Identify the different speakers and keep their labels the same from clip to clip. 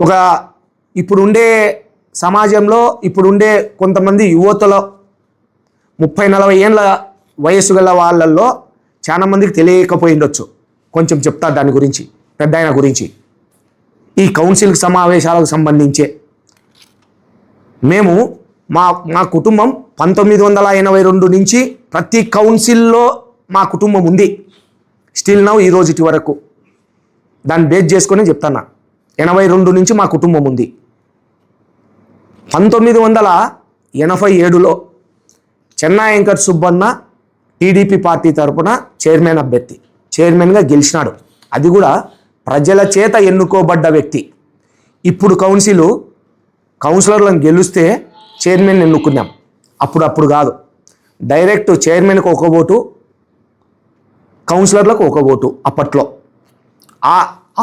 Speaker 1: ఒక ఇప్పుడుండే సమాజంలో ఇప్పుడుండే కొంతమంది యువతలో ముప్పై నలభై ఏళ్ళ వయస్సు గల వాళ్ళల్లో చాలా మందికి తెలియకపోయి ఉండొచ్చు కొంచెం చెప్తా దాని గురించి పెద్ద ఆయన గురించి. ఈ కౌన్సిల్ సమావేశాలకు సంబంధించే. మేము మా మా కుటుంబం పంతొమ్మిది వందల ఎనభై రెండు నుంచి ప్రతి కౌన్సిల్లో మా కుటుంబం ఉంది. స్టిల్ నౌ ఈ రోజుటి వరకు. దాన్ని బేస్ చేసుకొని చెప్తాను? ఎనభై రెండు నుంచి మా కుటుంబం ఉంది. పంతొమ్మిది వందల ఎనభై ఏడులో చెన్నై వెంకట్ సుబ్బన్న టీడీపీ పార్టీ తరపున చైర్మన్ అభ్యర్థి చైర్మన్గా గెలిచినాడు. అది కూడా ప్రజల చేత ఎన్నుకోబడ్డ వ్యక్తి. ఇప్పుడు కౌన్సిల్ కౌన్సిలర్లను గెలిస్తే చైర్మన్ ఎన్నుకున్నాం. అప్పుడప్పుడు కాదు. డైరెక్ట్ చైర్మన్కి ఒక ఓటు కౌన్సిలర్లకు ఒక ఓటు అప్పట్లో. ఆ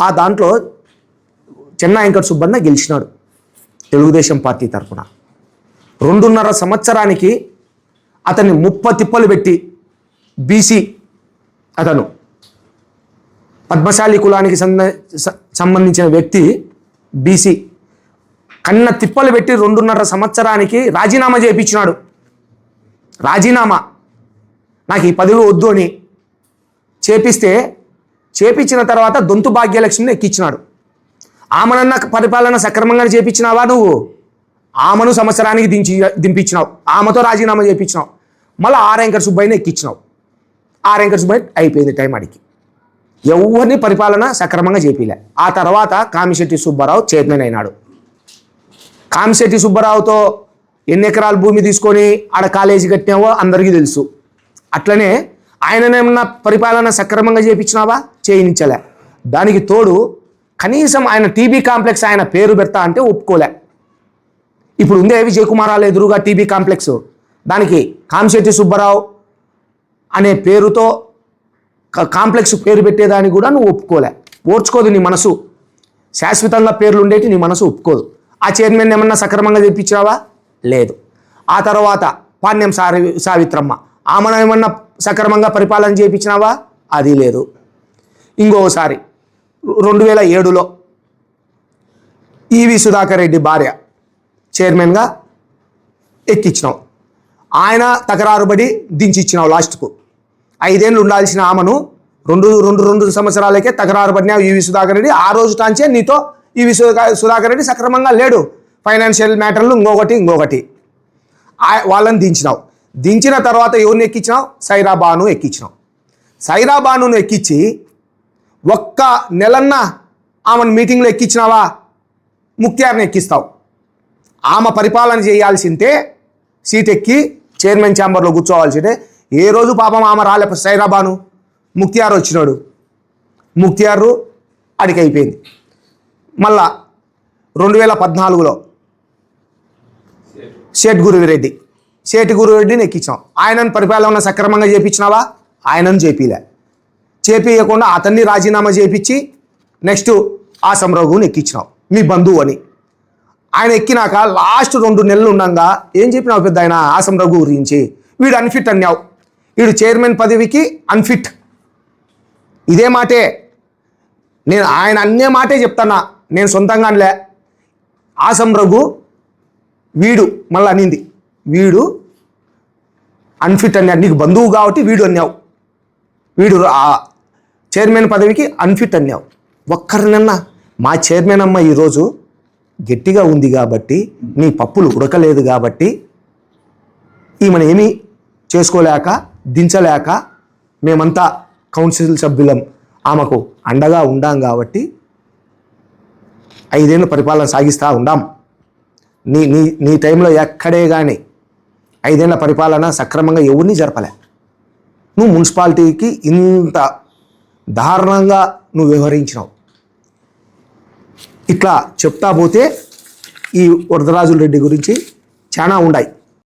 Speaker 1: ఆ దాంట్లో చెన్నై సుబ్బన్న గెలిచినాడు తెలుగుదేశం పార్టీ తరఫున రెండున్నర సంవత్సరానికి అతన్ని ముప్ప తిప్పలు పెట్టి బీసీ అతను. పద్మశాలి కులానికి సంద- సంబంధించిన వ్యక్తి బీసీ. కన్న తిప్పలు పెట్టి రెండున్నర సంవత్సరానికి రాజీనామా చేయించినాడు. రాజీనామా. నాకు ఈ పదవి వద్దు అని చేపిస్తే చేపించిన తర్వాత దొంతు భాగ్యలక్ష్మిని ఎక్కించినాడు. ఆమెనన్న పరిపాలన సక్రమంగా చేపించినావా నువ్వు? ఆమెను సంవత్సరానికి దించి దింపించినావు. ఆమెతో రాజీనామా చేయించినావు మళ్ళీ ఆర్యాంకర్ సుబ్బయ్యని ఎక్కించినావు ఆర్యాంకర్ సుబ్బయ్య అయిపోయింది టైం అడిగి ఎవరిని పరిపాలన సక్రమంగా చేపిలే. ఆ తర్వాత కామిశెట్టి సుబ్బారావు చైర్మన్ అయినాడు. కామిశెట్టి సుబ్బారావుతో ఎన్ని ఎకరాల భూమి తీసుకొని ఆడ కాలేజీ కట్టినావో అందరికీ తెలుసు. అట్లనే ఆయననేమన్నా పరిపాలన సక్రమంగా చేయించినావా చేయించలే. దానికి తోడు కనీసం ఆయన టీబీ కాంప్లెక్స్ ఆయన పేరు పెడతా అంటే ఒప్పుకోలే. ఇప్పుడు ఉందే విజయకుమారాలు ఎదురుగా టీబీ కాంప్లెక్స్? దానికి కామిశెట్టి సుబ్బారావు అనే పేరుతో కాంప్లెక్స్ పేరు పెట్టేదానికి కూడా నువ్వు ఒప్పుకోలే. ఓర్చుకోదు నీ మనసు. శాశ్వతంగా పేర్లు ఉండేటి నీ మనసు ఒప్పుకోదు. ఆ చైర్మన్ ఏమన్నా సక్రమంగా తెప్పించావా లేదు. ఆ తర్వాత పాణ్యం సారి సావిత్రమ్మ. ఆమెను ఏమన్నా సక్రమంగా పరిపాలన చేయించినావా? అది లేదు. ఇంకోసారి రెండు వేల ఏడులో ఈవి సుధాకర్ రెడ్డి భార్య చైర్మన్గా ఎక్కించినావు ఆయన తకరారుబడి దించిచ్చినావు లాస్ట్కు. ఐదేళ్ళు ఉండాల్సిన ఆమెను రెండు రెండు రెండు సంవత్సరాలకే తకరారు పడినావు ఈవి సుధాకర్ రెడ్డి ఆ రోజు టాంచే నీతో ఈవి సుధాకర్ రెడ్డి సక్రమంగా లేడు. ఫైనాన్షియల్ మ్యాటర్లు ఇంకొకటి ఇంకొకటి. వాళ్ళని దించినావు దించిన తర్వాత ఎవరిని ఎక్కించినావు సైరాబాను ఎక్కించినావు సైరాబాను ఎక్కించి ఒక్క నెలన్నా ఆమెను మీటింగ్లో ఎక్కించినావా? ముక్తియార్ని ఎక్కిస్తావు. ఆమె పరిపాలన చేయాల్సిందే సీట్ ఎక్కి చైర్మన్ ఛాంబర్లో కూర్చోవాల్సిందే. ఏ రోజు పాపం ఆమె రాలే సైరాబాను ముక్తియార్ వచ్చినాడు. ముక్తియారు అడికైపోయింది అయిపోయింది మళ్ళా రెండు వేల పద్నాలుగులో షేట్ గురువిరెడ్డి. షేటి గురువిరెడ్డిని ఎక్కించాం. ఆయనను పరిపాలన సక్రమంగా చేపించినావా? ఆయనను చేపిలే. చేపియకుండా అతన్ని రాజీనామా చేపించి నెక్స్ట్ ఆసం రఘుని ఎక్కించినావు మీ బంధువు అని. ఆయన ఎక్కినాక లాస్ట్ రెండు నెలలు ఉండగా ఏం చెప్పినావు పెద్ద ఆయన ఆసం రఘు గురించి? వీడు అన్ఫిట్ అన్నావు. వీడు చైర్మన్ పదవికి అన్ఫిట్. ఇదే మాటే. నేను ఆయన అన్నే మాటే చెప్తానా నేను సొంతంగా అనలే ఆసం రఘు వీడు మళ్ళీ అనింది. వీడు అన్ఫిట్ అన్నాడు. నీకు బంధువు కాబట్టి వీడు అన్నావు. వీడు చైర్మన్ పదవికి అన్ఫిట్ అన్నావు. ఒక్కరినన్నా. మా చైర్మన్ అమ్మ ఈరోజు గట్టిగా ఉంది కాబట్టి నీ పప్పులు ఉడకలేదు కాబట్టి ఈమెను ఏమీ చేసుకోలేక దించలేక మేమంతా కౌన్సిల్ సభ్యులం. ఆమెకు అండగా ఉండాం కాబట్టి ఐదేళ్ళు పరిపాలన సాగిస్తూ ఉండాం. నీ నీ నీ టైంలో ఎక్కడే కానీ ఐదేళ్ళ పరిపాలన సక్రమంగా ఎవరిని జరపలే. నువ్వు మున్సిపాలిటీకి ఇంత దారుణంగా నువ్వు వ్యవహరించినావు. ఇట్లా చెప్తా పోతే ఈ వరదరాజుల రెడ్డి గురించి చాలా ఉన్నాయి